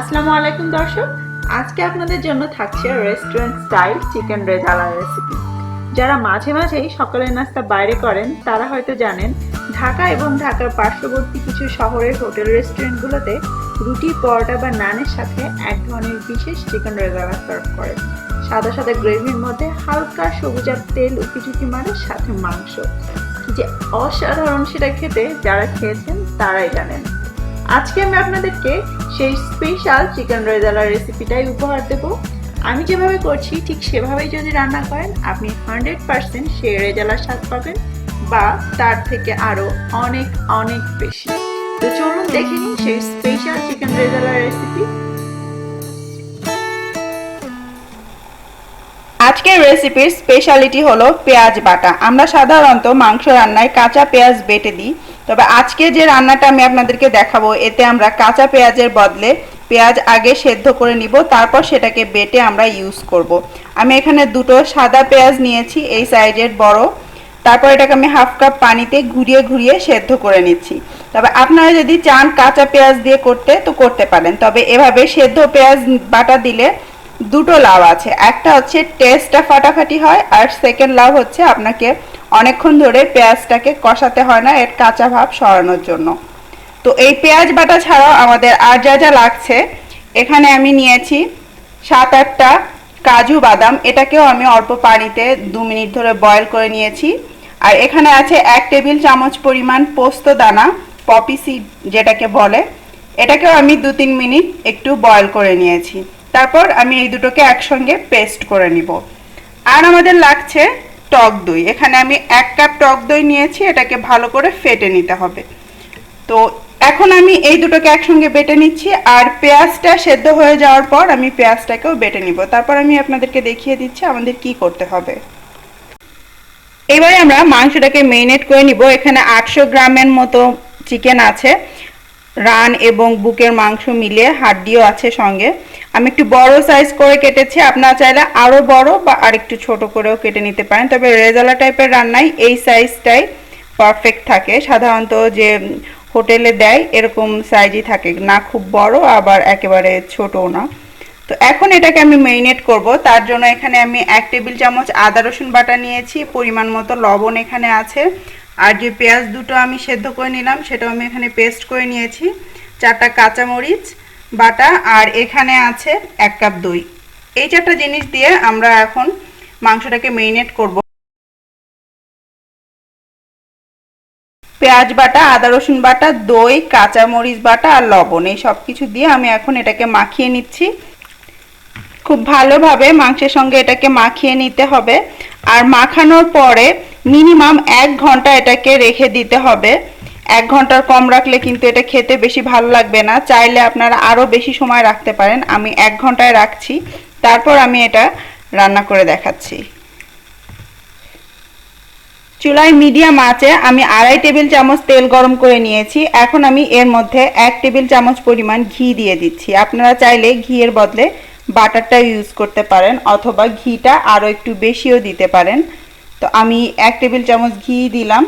আসসালামু আলাইকুম দর্শক। আজকে আপনাদের জন্য থাকছে restaurant style chicken rezala recipe যারা মাঝে মাঝেই সকালের নাস্তা বাইরে করেন, তারা হয়তো জানেন, ঢাকা এবং ঢাকার পার্শ্ববর্তী কিছু শহরের হোটেল রেস্টুরেন্টগুলোতে রুটি, পরোটা বা নানের সাথে এক ধরনের বিশেষ চিকেন রেজালা সার্ভ করে। সাদা সাদা গ্রেভির মধ্যে হালকা সবুজার তেল উকিঝুঁকি মারে সাথে মাংস। যে অসাধারণ সেটা খেতে যারা খেয়েছেন, তারাই জানেন। আজকে আমি আপনাদেরকে সেই স্পেশাল চিকেন রেজালার রেসিপিটাই উপহার দেব। আমি যেভাবে করছি, ঠিক সেভাবেই যদি রান্না করেন, আপনি হান্ড্রেড পার্সেন্ট সেই রেজালার স্বাদ পাবেন বা তার থেকে আরও অনেক অনেক বেশি। তো চলুন দেখে নিন সেই স্পেশাল চিকেন রেজালার রেসিপি আজকের রেসিপির স্পেশালিটি হলো পেঁয়াজ বাটা। আমরা সাধারণত মাংস রান্নায় কাঁচা পেঁয়াজ বেটে দিই। তবে আজকে যে রান্নাটা আমি আপনাদেরকে দেখাবো, এতে আমরা কাঁচা পেঁয়াজের বদলে পেঁয়াজ আগে সেদ্ধ করে নিব, তারপর সেটাকে বেটে আমরা ইউজ করব। আমি এখানে দুটো সাদা পেঁয়াজ নিয়েছি, এই সাইজের বড়। তারপর এটাকে আমি হাফ কাপ পানিতে ঘুরিয়ে ঘুরিয়ে সেদ্ধ করে নিচ্ছি। তবে আপনারা যদি চান কাঁচা পেঁয়াজ দিয়ে করতে, তো করতে পারেন। তবে এভাবে সেদ্ধ পেঁয়াজ বাটা দিলে দুটো লাভ আছে। একটা হচ্ছে টেস্টটা ফাটাফাটি হয় আর সেকেন্ড লাভ হচ্ছে আপনাকে অনেকক্ষণ ধরে পেঁয়াজটাকে কষাতে হয় না, এর কাঁচা ভাব সরানোর জন্য। তো এই পেঁয়াজ বাটা ছাড়াও আমাদের আর যা যা লাগছে, এখানে আমি নিয়েছি সাত আটটা কাজু বাদাম। এটাকেও আমি অল্প পানিতে দু মিনিট ধরে বয়ল করে নিয়েছি। আর এখানে আছে এক টেবিল চামচ পরিমাণ পোস্ত দানা পপি সিড যেটাকে বলে। এটাকেও আমি দু তিন মিনিট একটু বয়ল করে নিয়েছি। তারপর আমি এই দুটোকে একসঙ্গে পেস্ট করে নিব। আর আমাদের লাগছে টক দই। এখানে আমি এক কাপ টক দই নিয়েছি, এটাকে ভালো করে ফেটে নিতে হবে। তো এখন আমি এই দুটোকে একসঙ্গে বেটে নিচ্ছি, আর পেঁয়াজটা সেদ্ধ হয়ে যাওয়ার পর আমি পেঁয়াজটাকেও বেটে নিব। তারপর আমি আপনাদেরকে দেখিয়ে দিচ্ছি আমাদের কি করতে হবে। এবারে আমরা মাংসটাকে মেরিনেট করে নিব। এখানে আটশো গ্রামের মতো চিকেন আছে। রান এবং বুকের মাংস মিলিয়ে হাড্ডিও আছে সঙ্গে। আমি একটু বড় সাইজ করে কেটেছি, আপনারা চাইলে আরও বড় বা আরেকটু ছোট করেও কেটে নিতে পারেন। তবে রেজালা টাইপের রান্নায় এই সাইজটাই পারফেক্ট থাকে। সাধারণত যে হোটেলে দেয়, এরকম সাইজই থাকে। না খুব বড়, আবার একেবারে ছোটও না। তো এখন এটাকে আমি মেরিনেট করব। তার জন্য এখানে আমি এক টেবিল চামচ আদা, রসুন বাটা নিয়েছি। পরিমাণ মতো লবণ এখানে আছে। আর যে পেঁয়াজ দুটো আমি সেদ্ধ করে নিলাম, সেটাও আমি এখানে পেস্ট করে নিয়েছি। চারটা কাঁচামরিচ বাটা আর এখানে আছে এক কাপ দই। এই চারটা জিনিস দিয়ে আমরা এখন মাংসটাকে মেরিনেট করব। পেঁয়াজ বাটা, আদা রসুন বাটা, দই, কাঁচামরিচ বাটা আর লবণ, এই সব কিছু দিয়ে আমি এখন এটাকে মাখিয়ে নিচ্ছি। খুব ভালোভাবে মাংসের সঙ্গে এটাকে মাখিয়ে নিতে হবে। আর মাখানোর পরে মিনিমাম এক ঘণ্টা এটাকে রেখে দিতে হবে। এক ঘণ্টার কম রাখলে কিন্তু এটা খেতে বেশি ভালো লাগবে না। চাইলে আপনারা আরও বেশি সময় রাখতে পারেন। আমি এক ঘন্টায় রাখছি। তারপর আমি এটা রান্না করে দেখাচ্ছি। চুলায় মিডিয়াম আঁচে আমি আড়াই টেবিল চামচ তেল গরম করে নিয়েছি। এখন আমি এর মধ্যে এক টেবিল চামচ পরিমাণ ঘি দিয়ে দিচ্ছি। আপনারা চাইলে ঘিয়ের বদলে বাটারটা ইউজ করতে পারেন অথবা ঘিটা আরও একটু বেশিও দিতে পারেন। তো আমি এক টেবিল চামচ ঘি দিলাম।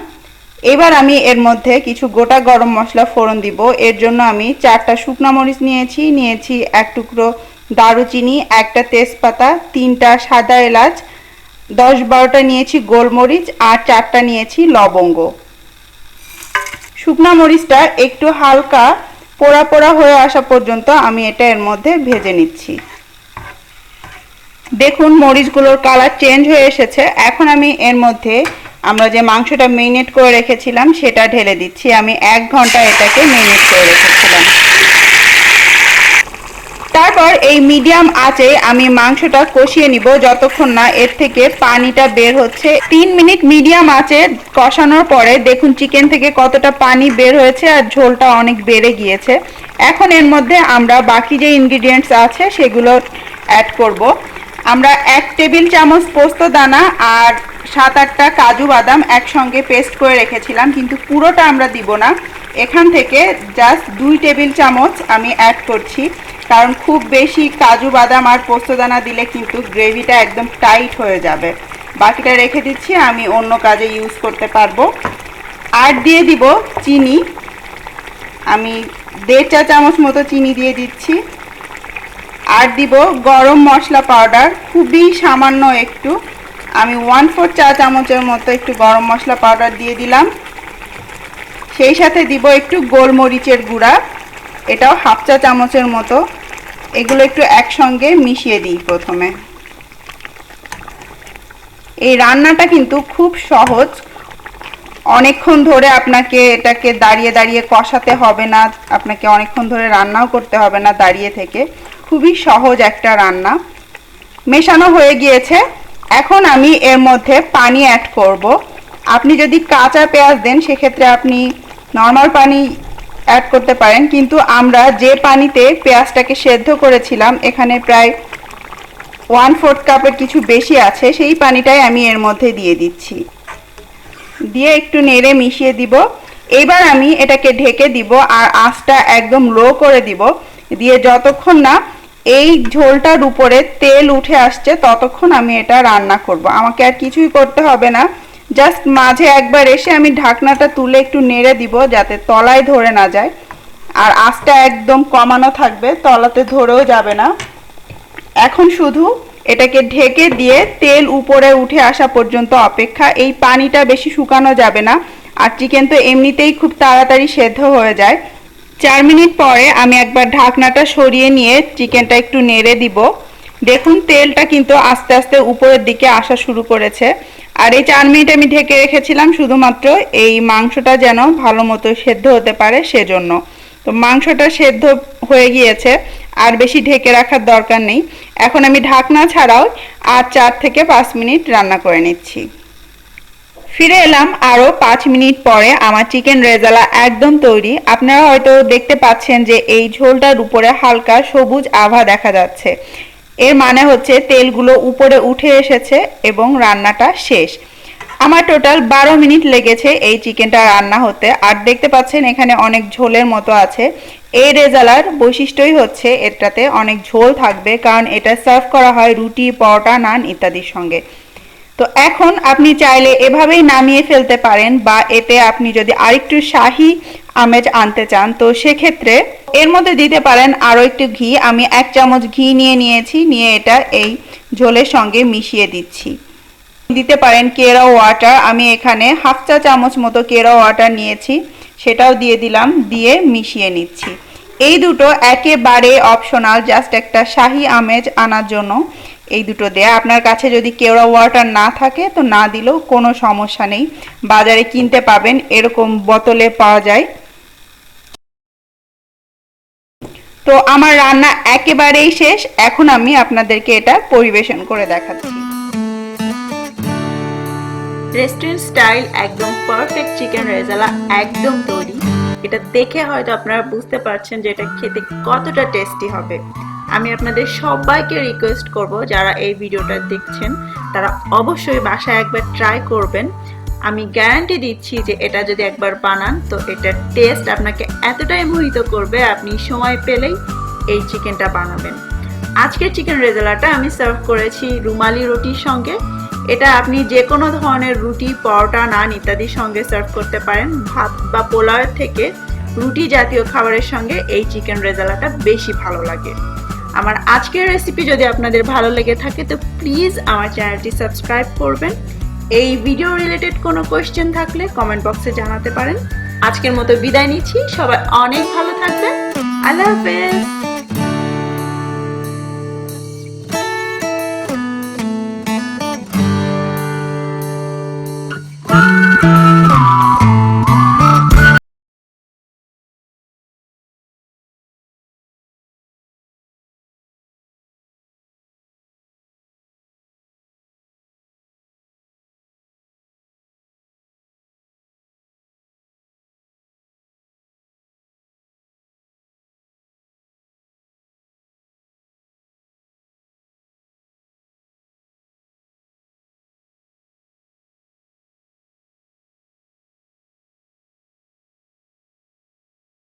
এবার আমি এর মধ্যে কিছু গোটা গরম মশলা ফোড়ন দিব। এর জন্য আমি চারটা শুকনো মরিচ নিয়েছি। নিয়েছি এক টুকরো দারুচিনি, একটা তেজপাতা, তিনটা সাদা এলাচ, দশ বারোটা নিয়েছি গোলমরিচ আর চারটা নিয়েছি লবঙ্গ। শুকনা মরিচটা একটু হালকা পোড়া পোড়া হয়ে আসা পর্যন্ত আমি এটা এর মধ্যে ভেজে নিচ্ছি। দেখুন মরিচগুলোর কালার চেঞ্জ হয়ে এসেছে। এখন আমি এর মধ্যে আমরা যে মাংসটা মেরিনেট করে রেখেছিলাম, সেটা ঢেলে দিচ্ছি। আমি এক ঘণ্টা এটাকে মেরিনেট করে রেখেছিলাম। তারপর এই মিডিয়াম আঁচে আমি মাংসটা কষিয়ে নিব, যতক্ষণ না এর থেকে পানিটা বের হচ্ছে। তিন মিনিট মিডিয়াম আঁচে কষানোর পরে দেখুন চিকেন থেকে কতটা পানি বের হয়েছে আর ঝোলটা অনেক বেড়ে গিয়েছে। এখন এর মধ্যে আমরা বাকি যে ইনগ্রিডিয়েন্টস আছে, সেগুলো অ্যাড করব। আমরা এক টেবিল চামচ পোস্ত দানা আর সাত আটটা কাজু বাদাম একসঙ্গে পেস্ট করে রেখেছিলাম, কিন্তু পুরোটা আমরা দিব না। এখান থেকে জাস্ট দুই টেবিল চামচ আমি অ্যাড করছি, কারণ খুব বেশি কাজু বাদাম আর পোস্তদানা দিলে কিন্তু গ্রেভিটা একদম টাইট হয়ে যাবে। বাকিটা রেখে দিচ্ছি, আমি অন্য কাজে ইউজ করতে পারব। আর দিয়ে দিব চিনি। আমি দেড় চা চামচ মতো চিনি দিয়ে দিচ্ছি। আর দিব গরম মশলা পাউডার খুবই সামান্য একটু। আমি ওয়ান ফোর চা চামচের মতো একটু গরম মশলা পাউডার দিয়ে দিলাম। সেই সাথে দিব একটু গোলমরিচের গুঁড়া, এটাও হাফ চা চামচের মতো। এগুলো একটু একসঙ্গে মিশিয়ে দিই প্রথমে। এই রান্নাটা কিন্তু খুব সহজ। অনেকক্ষণ ধরে আপনাকে এটাকে দাঁড়িয়ে দাঁড়িয়ে কষাতে হবে না, আপনাকে অনেকক্ষণ ধরে রান্নাও করতে হবে না দাঁড়িয়ে থেকে। খুবই সহজ একটা রান্না। মেশানো হয়ে গিয়েছে। এখন আমি এর মধ্যে পানি অ্যাড করব। আপনি যদি কাঁচা পেঁয়াজ দেন, সেক্ষেত্রে আপনি নর্মাল পানি অ্যাড করতে পারেন। কিন্তু আমরা যে পানিতে পেঁয়াজটাকে সেদ্ধ করেছিলাম, এখানে প্রায় ওয়ান ফোর্থ কাপের কিছু বেশি আছে, সেই পানিটাই আমি এর মধ্যে দিয়ে দিচ্ছি। দিয়ে একটু নেড়ে মিশিয়ে দিব। এবার আমি এটাকে ঢেকে দিব আর আঁচটা একদম লো করে দিব। দিয়ে যতক্ষণ না এই ঝোলটার উপরে তেল উঠে আসছে, ততক্ষণ আমি এটা রান্না করব। আমাকে আর কিছুই করতে হবে না। জাস্ট মাঝে একবার এসে আমি ঢাকনাটা তুলে একটু নেড়ে দিব যাতে তলায় ধরে না যায়। আর আঁচটা একদম কমানো থাকবে, তলাতে ধরেও যাবে না। এখন শুধু এটাকে ঢেকে দিয়ে তেল উপরে উঠে আসা পর্যন্ত অপেক্ষা। এই পানিটা বেশি শুকানো যাবে না। আর চিকেন তো এমনিতেই খুব তাড়াতাড়ি সেদ্ধ হয়ে যায়। চার মিনিট পরে আমি একবার ঢাকনাটা সরিয়ে নিয়ে চিকেনটা একটু নেড়ে দিব। দেখুন, তেলটা কিন্তু আস্তে আস্তে উপরের দিকে আসা শুরু করেছে। আর এই চার মিনিট আমি ঢেকে রেখেছিলাম শুধুমাত্র এই মাংসটা যেন ভালো মতো সেদ্ধ হতে পারে সেজন্য। তো মাংসটা সেদ্ধ হয়ে গিয়েছে, আর বেশি ঢেকে রাখার দরকার নেই। এখন আমি ঢাকনা ছাড়াও আর চার থেকে পাঁচ মিনিট রান্না করে নিচ্ছি। ফিরে এলাম আরও পাঁচ মিনিট পরে আমার চিকেন রেজালা একদম তৈরি। আপনারা হয়তো দেখতে পাচ্ছেন যে এই ঝোলটার উপরে হালকা সবুজ আভা দেখা যাচ্ছে। এর মানে হচ্ছে তেলগুলো উপরে উঠে এসেছে এবং রান্নাটা শেষ। আমার টোটাল বারো মিনিট লেগেছে এই চিকেনটা রান্না হতে। আর দেখতে পাচ্ছেন এখানে অনেক ঝোলের মতো আছে। এই রেজালার বৈশিষ্ট্যই হচ্ছে এটাতে অনেক ঝোল থাকবে, কারণ এটা সার্ভ করা হয় রুটি, পরোটা, নান ইত্যাদির সঙ্গে। তো এখন আপনি চাইলে এভাবেই নামিয়ে ফেলতে পারেন বা এতে আপনি যদি আরেকটু শাহি আমেজ আনতে চান, তো সেক্ষেত্রে এর মধ্যে দিতে পারেন আরও একটু ঘি। আমি এক চামচ ঘি নিয়ে নিয়েছি, নিয়ে এটা এই ঝোলের সঙ্গে মিশিয়ে দিচ্ছি। দিতে পারেন কেরা ওয়াটার। আমি এখানে হাফ চা চামচ মতো কেরা ওয়াটার নিয়েছি, সেটাও দিয়ে দিলাম, দিয়ে মিশিয়ে নিচ্ছি। এই দুটো একেবারে অপশনাল, জাস্ট একটা শাহি আমেজ আনার জন্য। এই দুটো দেয়া। আপনার কাছে যদি কেওড়া ওয়াটার না থাকে, তো না দিলেও কোনো সমস্যা নেই। বাজারে কিনতে পাবেন, এরকম বোতলে পাওয়া যায়। তো আমার রান্না একেবারেই শেষ। এখন আমি আপনাদেরকে এটা পরিবেশন করে দেখাচ্ছি। রেস্টুরেন্ট স্টাইল একদম পারফেক্ট চিকেন রেজালা একদম তৈরি। এটা দেখে হয়তো আপনারা বুঝতে পারছেন যে এটা খেতে কতটা টেস্টি হবে। আমি আপনাদের সবাইকে রিকোয়েস্ট করব, যারা এই ভিডিওটা দেখছেন, তারা অবশ্যই বাসায় একবার ট্রাই করবেন। আমি গ্যারান্টি দিচ্ছি যে এটা যদি একবার বানান, তো এটার টেস্ট আপনাকে এতটাই মোহিত করবে, আপনি সময় পেলেই এই চিকেনটা বানাবেন। আজকের চিকেন রেজালাটা আমি সার্ভ করেছি রুমালি রুটির সঙ্গে। এটা আপনি যে কোনো ধরনের রুটি, পরোটা, নান ইত্যাদির সঙ্গে সার্ভ করতে পারেন। ভাত বা পোলাওয়ের থেকে রুটি জাতীয় খাবারের সঙ্গে এই চিকেন রেজালাটা বেশি ভালো লাগে। আমার আজকের রেসিপি যদি আপনাদের ভালো লেগে থাকে, তো প্লিজ আমার চ্যানেলটি সাবস্ক্রাইব করবেন। এই ভিডিও রিলেটেড কোনো কোয়েশ্চেন থাকলে কমেন্ট বক্সে জানাতে পারেন। আজকের মতো বিদায় নিচ্ছি। সবাই অনেক ভালো থাকবেন। আল্লাহ হাফেজ।